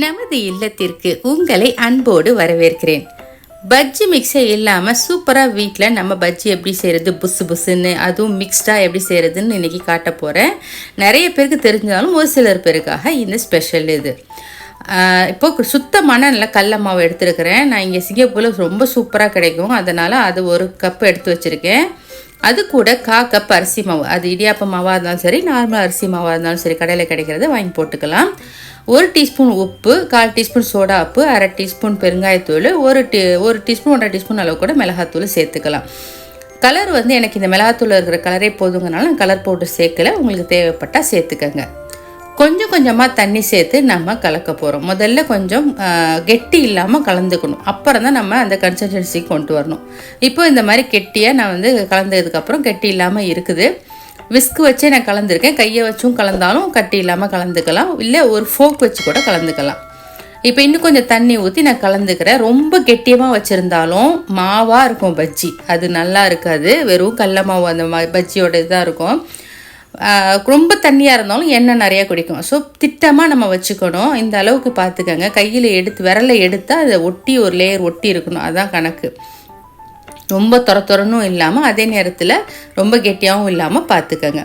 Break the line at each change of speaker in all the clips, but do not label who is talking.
நமது இல்லத்திற்கு உங்களை அன்போடு வரவேற்கிறேன். பஜ்ஜி மிக்ஸே இல்லாமல் சூப்பராக வீட்டில் நம்ம பஜ்ஜி எப்படி செய்கிறது புசு புசுன்னு அதுவும் மிக்ஸ்டாக எப்படி செய்கிறதுன்னு இன்றைக்கி காட்ட போகிறேன் நிறைய பேருக்கு தெரிஞ்சாலும் ஒரு சிலர் பேருக்காக இந்த ஸ்பெஷல் இது. இப்போது சுத்தமான நல்ல கடல மாவு எடுத்துருக்கிறேன். நான் இங்கே சிங்கப்பூரில் ரொம்ப சூப்பராக கிடைக்கும். அதனால் அது ஒரு கப் எடுத்து வச்சுருக்கேன். அது கூட கா கப் அரிசி மாவு. அது இடியாப்ப மாவாக இருந்தாலும் சரி நார்மல் அரிசி மாவாக இருந்தாலும் சரி கடையில் கிடைக்கிறத வாங்கி போட்டுக்கலாம். ஒரு டீஸ்பூன் உப்பு கால் டீஸ்பூன் சோடா உப்பு அரை டீஸ்பூன் பெருங்காயத்தூள் ஒரு டீ ஒரு டீஸ்பூன் ஒன்றரை டீஸ்பூன் அளவு கூட மிளகாத்தூள் சேர்த்துக்கலாம். கலர் வந்து எனக்கு இந்த மிளகாத்தூள் இருக்கிற கலரே போதுங்கனால நான் கலர் போட்டு சேர்க்கல. உங்களுக்கு தேவைப்பட்டால் சேர்த்துக்கங்க. கொஞ்சம் கொஞ்சமாக தண்ணி சேர்த்து நம்ம கலக்க போகிறோம் முதல்ல கொஞ்சம் கெட்டி இல்லாமல் கலந்துக்கணும். அப்புறம் தான் நம்ம அந்த கன்சிஸ்டன்சி கொண்டு வரணும். இப்போ இந்த மாதிரி கெட்டியாக நான் வந்து கலந்ததுக்கப்புறம் கெட்டி இல்லாமல் இருக்குது. விஸ்க் வச்சே நான் கலந்துருக்கேன். கையை வச்சும் கலந்தாலும் கட்டி இல்லாமல் கலந்துக்கலாம். இல்லை ஒரு ஃபோக் வச்சு கூட கலந்துக்கலாம். இப்போ இன்னும் கொஞ்சம் தண்ணி ஊற்றி நான் கலந்துக்கிறேன். ரொம்ப கெட்டியமாக வச்சுருந்தாலும் மாவாக இருக்கும் பஜ்ஜி. அது நல்லா இருக்காது. வெறும் கடல மாவு அந்த மா பஜ்ஜியோட இதாக இருக்கும். ரொம்ப தண்ணியாக இருந்தாலும் எண்ணெய் நிறையா குடிக்கும். ஸோ திட்டமாக நம்ம வச்சுக்கணும். இந்த அளவுக்கு பார்த்துக்கோங்க கையில் எடுத்து விரலை எடுத்தால் அதை ஒட்டி ஒரு லேயர் ஒட்டி இருக்கணும். அதுதான் கணக்கு. ரொம்ப துர தொரனும் இல்லாமல் அதே நேரத்தில் ரொம்ப கெட்டியாகவும் இல்லாமல் பார்த்துக்கங்க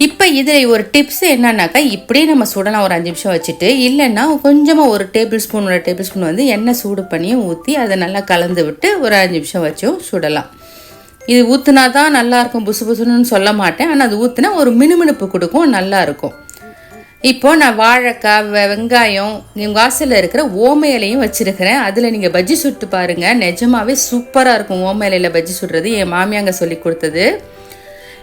இப்போ இதில் ஒரு டிப்ஸ் என்னன்னாக்கா இப்படியே நம்ம சுடலாம் ஒரு அஞ்சு நிமிஷம் வச்சுட்டு இல்லைன்னா கொஞ்சமாக ஒரு டேபிள் ஸ்பூன் ஒரு டேபிள் ஸ்பூன் வந்து எண்ணெய் சூடு பண்ணியும் ஊற்றி அதை நல்லா கலந்து விட்டு ஒரு அஞ்சு நிமிஷம் வச்சும் சுடலாம். இது ஊற்றுனா தான் நல்லாயிருக்கும் புசு புசுன்னு சொல்ல மாட்டேன் ஆனால் அது ஊற்றுனா ஒரு மினுமினுப்பு கொடுக்கும் நல்லாயிருக்கும் இப்போது நான் வாழைக்காய் வெங்காயம் எங்கள் வாசலில் இருக்கிற ஓம இலையும் வச்சுருக்கிறேன். அதில் நீங்கள் பஜ்ஜி சுட்டு பாருங்கள் நிஜமாவே சூப்பராக இருக்கும் ஓம இலையில் பஜ்ஜி சுடுறது. என் மாமியாங்க சொல்லி கொடுத்தது.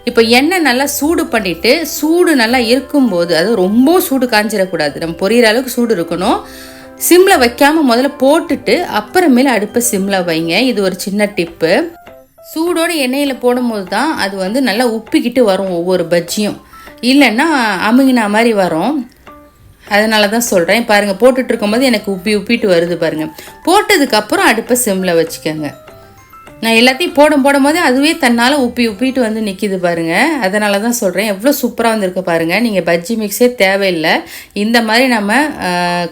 இப்போ எண்ணெய் நல்லா சூடு பண்ணிவிட்டு சூடு நல்லா இருக்கும்போது அது ரொம்ப சூடு காஞ்சிடக்கூடாது நம்ம பொரியிற அளவுக்கு சூடு இருக்கணும். சிம்மில் வைக்காமல் முதல்ல போட்டுட்டு அப்புறமேல அடுப்பை சிம்மில் வைங்க. இது ஒரு சின்ன டிப்பு. சூடோடு எண்ணெயில் போடும்போது தான் அது வந்து நல்லா உப்பிக்கிட்டு வரும் ஒவ்வொரு பஜ்ஜியும். இல்லைன்னா அமுங்கினா மாதிரி வரும். அதனால தான் சொல்கிறேன் பாருங்கள் போட்டுட்டு இருக்கும்போது எனக்கு உப்பி உப்பிட்டு வருது பாருங்கள் போட்டதுக்கப்புறம் அடுப்பை சிம்மில் வச்சுக்கோங்க. நான் எல்லாத்தையும் போடும் போடும் போது அதுவே தன்னால் உப்பி உப்பிட்டு வந்து நிற்கிது பாருங்கள் அதனால தான் சொல்கிறேன் எவ்வளோ சூப்பராக வந்திருக்கு பாருங்கள் நீங்கள் பஜ்ஜி மிக்ஸே தேவையில்லை. இந்த மாதிரி நம்ம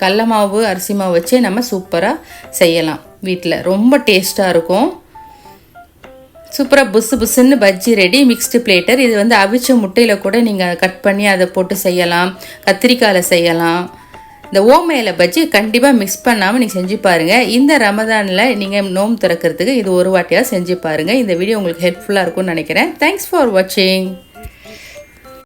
கடல மாவு அரிசி மாவு வச்சே நம்ம சூப்பராக செய்யலாம் வீட்டில் ரொம்ப டேஸ்ட்டாக இருக்கும். சூப்பராக புசு புசுன்னு பஜ்ஜி ரெடி மிக்ஸ்டு பிளேட்டர் இது வந்து அவிச்ச முட்டையில் கூட நீங்கள் கட் பண்ணி அதை போட்டு செய்யலாம். கத்திரிக்காயில் செய்யலாம். இந்த ஓமையில் பஜ்ஜி கண்டிப்பாக மிக்ஸ் பண்ணாமல் நீங்கள் செஞ்சு பாருங்கள் இந்த ரமதானில் நீங்கள் நோம் திறக்கிறதுக்கு இது ஒரு வாட்டியாக செஞ்சு பாருங்கள் இந்த வீடியோ உங்களுக்கு ஹெல்ப்ஃபுல்லாக இருக்கும்னு நினைக்கிறேன். தேங்க்ஸ் ஃபார் வாட்சிங்